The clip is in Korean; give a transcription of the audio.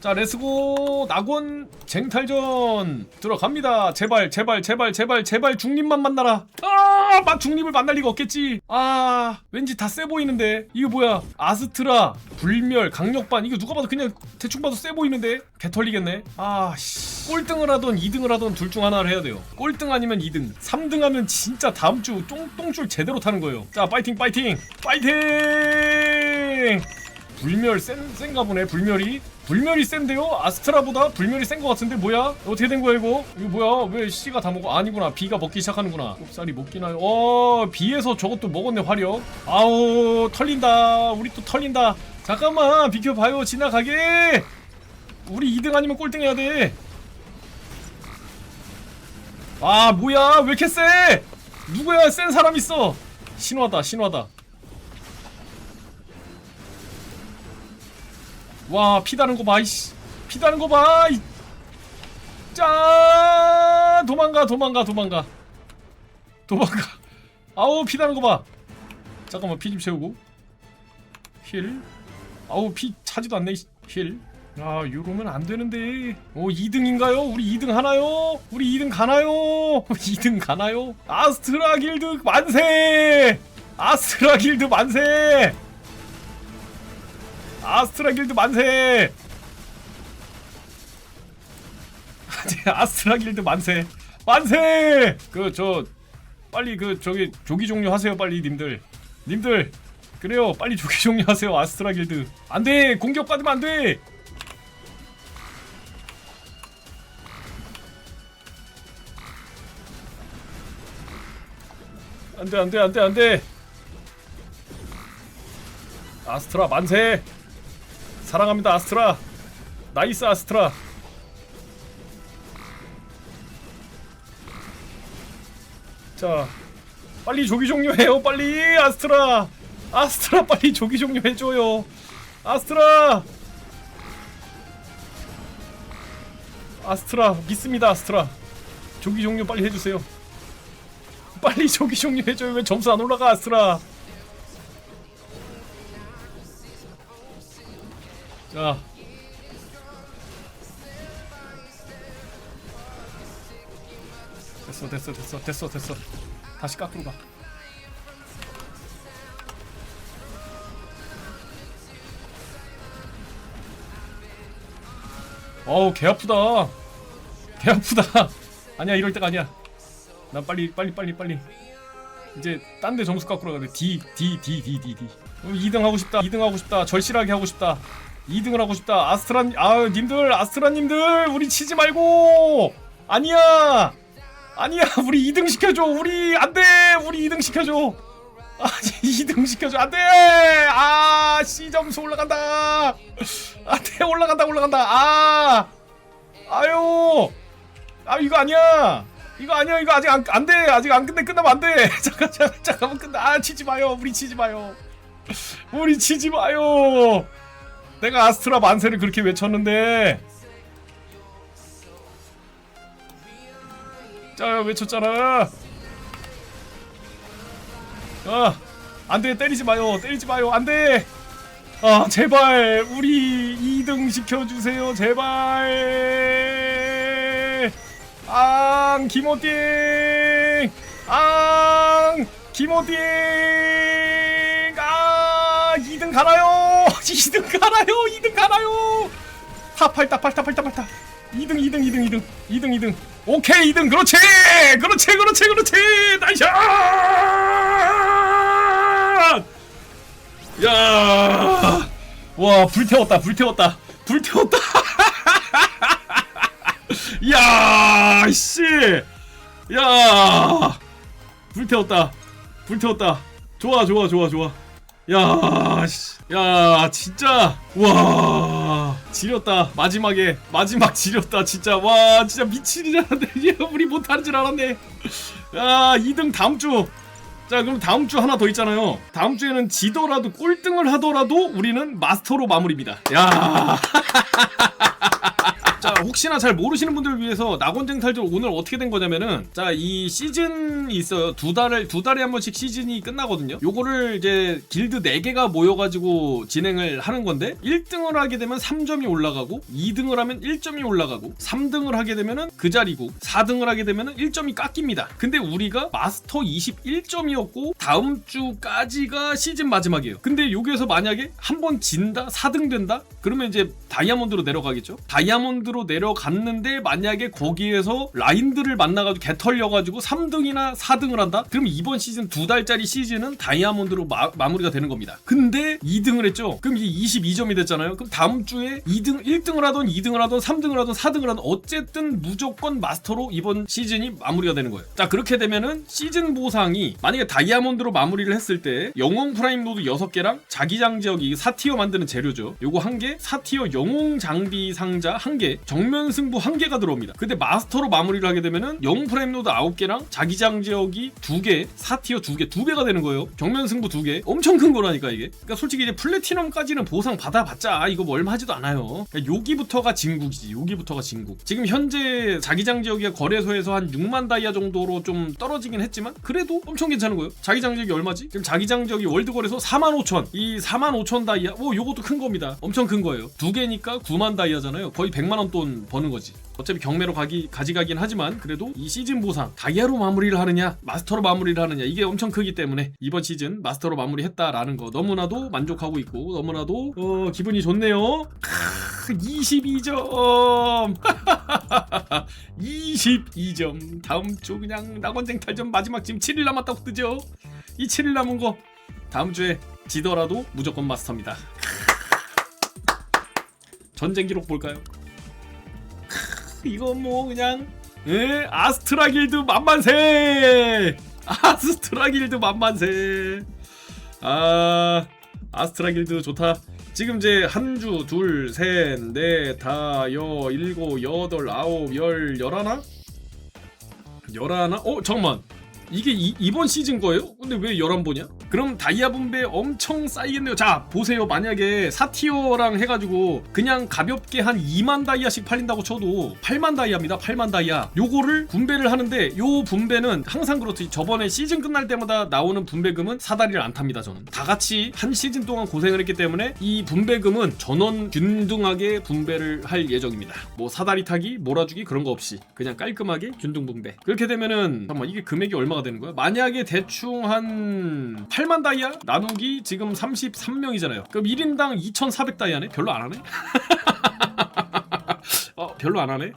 자 레스고 낙원 쟁탈전 들어갑니다. 제발 제발 제발 제발 제발 중립만 만나라. 아막 중립을 만날 리가 없겠지. 아 왠지 다 세 보이는데. 이거 뭐야? 아스트라 불멸 강력반. 이거 누가 봐도 그냥 대충 봐도 세 보이는데? 개 털리겠네. 아 씨. 꼴등을 하던 2등을 하던 둘 중 하나를 해야 돼요. 꼴등 아니면 2등 3등 하면 진짜 다음 주 똥, 똥줄 제대로 타는 거예요. 자 파이팅 파이팅 파이팅 불멸 센, 센가 보네 불멸이 불멸이 센데요? 아스트라보다 불멸이 센거 같은데 뭐야? 어떻게 된 거야 이거? 이거 뭐야? 왜 C가 다 먹어? 아니구나 B가 먹기 시작하는구나 곱살이 먹기나요? 어 B에서 저것도 먹었네 화력 아우 털린다 우리 또 털린다 잠깐만 비켜봐요 지나가게 우리 2등 아니면 꼴등 해야 돼아 뭐야 왜 이렇게 세? 누구야 센 사람 있어 신화다 신화다 와 피다는 거 봐, 이씨. 피다는 거 봐, 이. 짠! 도망가, 도망가, 도망가. 도망가. 아우, 피다는 거 봐. 잠깐만, 피 좀 채우고. 힐. 아우, 피 차지도 않네. 힐. 아, 이러면 안 되는데. 오, 2등인가요? 우리 2등 하나요? 우리 2등 가나요? 2등 가나요? 아스트라 길드 만세! 아스트라 길드 만세! 아스트라 길드 만세! 아스트라 길드 만세! 만세! 그 저 빨리 그 저기 조기 종료 하세요 빨리 님들. 님들 그래요. 빨리 조기 종료 하세요 아스트라 길드. 안돼! 공격 받으면 안돼! 안돼 안돼 안돼 안돼! 아스트라 만세 사랑합니다 아스트라. 나이스 아스트라. 자 빨리 조기 종료해요 빨리. 아스트라. 아스트라 빨리 조기 종료해줘요. 아스트라. 아스트라 믿습니다 아스트라. 조기 종료 빨리 해주세요. 빨리 조기 종료해줘요. 왜 점수 안 올라가 아스트라 자. 됐어 됐어 됐어 됐어 됐어. 다시 깎으러 가. 어우 개 아프다. 개 아프다. 아니야 이럴 때가 아니야. 난 빨리 빨리 빨리 빨리. 이제 딴 데 점수 깎으러 가야 돼. D D D D D. D 2등 하고 싶다 2등 하고 싶다. 절실하게 하고 싶다 2등을 하고 싶다. 아스트라 아 님들 아스트라 님들 우리 치지 말고. 아니야. 아니야. 우리 2등 시켜줘. 우리 안돼. 우리 2등 시켜줘. 아니 2등 시켜줘. 안돼. 아 C 점수 올라간다. 안돼. 올라간다 올라간다. 아. 아유. 아 이거 아니야. 이거 아니야. 이거 아직 안, 안돼. 아직 안 끝내 끝나면 안돼. 잠깐 잠깐 잠깐만 끝나. 아 치지 마요. 우리 치지 마요. 우리 치지 마요 내가 아스트라 만세를 그렇게 외쳤는데. 자 외쳤잖아. 아 안돼. 때리지 마요. 때리지 마요. 안돼. 아 제발. 우리 2등 시켜주세요. 제발. 앙 김호띵. 앙 김호띵. 아 2등 가나요 2등 가나요 2등 가나요. 탑팔타 팔타 팔타 팔타. 2등 2등 2등 2등. 2등 2등. 오케이 2등. 그렇지! 그렇지 그렇지 그렇지! 나이스! 야와 불태웠다 불태웠다. 불태웠다. 야, 씨. 야. 불태웠다. 불태웠다. 좋아, 좋아, 좋아, 좋아. 야, 씨. 야, 진짜. 와. 지렸다. 마지막에. 마지막 지렸다. 진짜. 와, 진짜 미친이 줄 알았네. 얘 우리 못하는 줄 알았네. 야, 2등 다음 주. 자, 그럼 다음 주 하나 더 있잖아요. 다음 주에는 지더라도 꼴등을 하더라도 우리는 마스터로 마무리입니다. 야. 자 혹시나 잘 모르시는 분들을 위해서 낙원쟁 탈출 오늘 어떻게 된 거냐면은 자 이 시즌이 있어요 두 달을 두 달에 한 번씩 시즌이 끝나거든요. 요거를 이제 길드 4개가 모여가지고 진행을 하는 건데 1등을 하게 되면 3점이 올라가고 2등을 하면 1점이 올라가고 3등을 하게 되면은 그 자리고 4등을 하게 되면은 1점이 깎입니다. 근데 우리가 마스터 21점이었고 다음 주까지가 시즌 마지막이에요. 근데 여기에서 만약에 한 번 진다 4등 된다? 그러면 이제 다이아몬드로 내려가겠죠? 다이아몬드로 내 려갔는데 만약에 거기에서 라인들을 만나가지고 개 털려가지고 3등이나 4등을 한다? 그러면 이번 시즌 두 달짜리 시즌은 다이아몬드로 마, 마무리가 되는 겁니다. 근데 2등을 했죠? 그럼 이게 22점이 됐잖아요. 그럼 다음 주에 2등 1등을 하던 2등을 하던 3등을 하던 4등을 하던 어쨌든 무조건 마스터로 이번 시즌이 마무리가 되는 거예요. 자 그렇게 되면은 시즌 보상이 만약에 다이아몬드로 마무리를 했을 때 영웅 프라임 노드 6개랑 자기장 지역이 4티어 만드는 재료죠. 요거 한개 4티어 영웅 장비 상자 한개 정면 승부 한 개가 들어옵니다. 근데 마스터로 마무리를 하게 되면은 영웅 프라임 노드 9개랑 자기장 지역이 2개 4티어 2개 2배가 되는 거예요. 정면 승부 2개. 엄청 큰 거라니까 이게. 그러니까 솔직히 이제 플래티넘까지는 보상 받아봤자 이거 뭐 얼마 하지도 않아요. 그러니까 여기부터가 진국이지 여기부터가 진국. 지금 현재 자기장 지역의 거래소에서 한 6만 다이아 정도로 좀 떨어지긴 했지만 그래도 엄청 괜찮은 거예요. 자기장 지역이 얼마지? 지금 자기장 지역이 월드 거래소 4만 5천. 이 4만 5천 다이아 오 요것도 큰 겁니다. 엄청 큰 거예요. 두 개니까 9만 다이아잖아요. 거의 100만 원 돈 버는 거지. 어차피 경매로 가기 가져가긴 하지만 그래도 이 시즌 보상 다이아로 마무리를 하느냐 마스터로 마무리를 하느냐 이게 엄청 크기 때문에 이번 시즌 마스터로 마무리했다라는 거 너무나도 만족하고 있고 너무나도 어, 기분이 좋네요. 22점. 22점. 다음 주 그냥 낙원쟁 탈전 마지막 지금 7일 남았다고 뜨죠? 이 7일 남은 거 다음 주에 지더라도 무조건 마스터입니다. 전쟁 기록 볼까요? 이거 뭐 그냥 예? 아스트라 길드 만만세 아스트라 길드 만만세 아 아스트라 길드 좋다 지금 이제 한 주, 둘, 셋, 넷, 다, 여, 일곱, 여덟, 아홉, 열, 열하나? 열하나? 어, 잠깐만. 이게 이, 이번 시즌 거예요? 근데 왜 11번이야? 그럼 다이아 분배 엄청 쌓이겠네요. 자, 보세요. 만약에 4티어랑 해가지고 그냥 가볍게 한 2만 다이아씩 팔린다고 쳐도 8만 다이아입니다. 8만 다이아. 요거를 분배를 하는데 요 분배는 항상 그렇듯이 저번에 시즌 끝날 때마다 나오는 분배금은 사다리를 안 탑니다. 저는. 다 같이 한 시즌 동안 고생을 했기 때문에 이 분배금은 전원 균등하게 분배를 할 예정입니다. 뭐 사다리 타기, 몰아주기 그런 거 없이 그냥 깔끔하게 균등 분배. 그렇게 되면은 잠깐만 이게 금액이 얼마가 되는 거야? 만약에 대충 한 8만 다이아 나누기 지금 33명이잖아요. 그럼 1인당 2,400 다이아네? 별로 안 하네? 어, 별로 안 하네?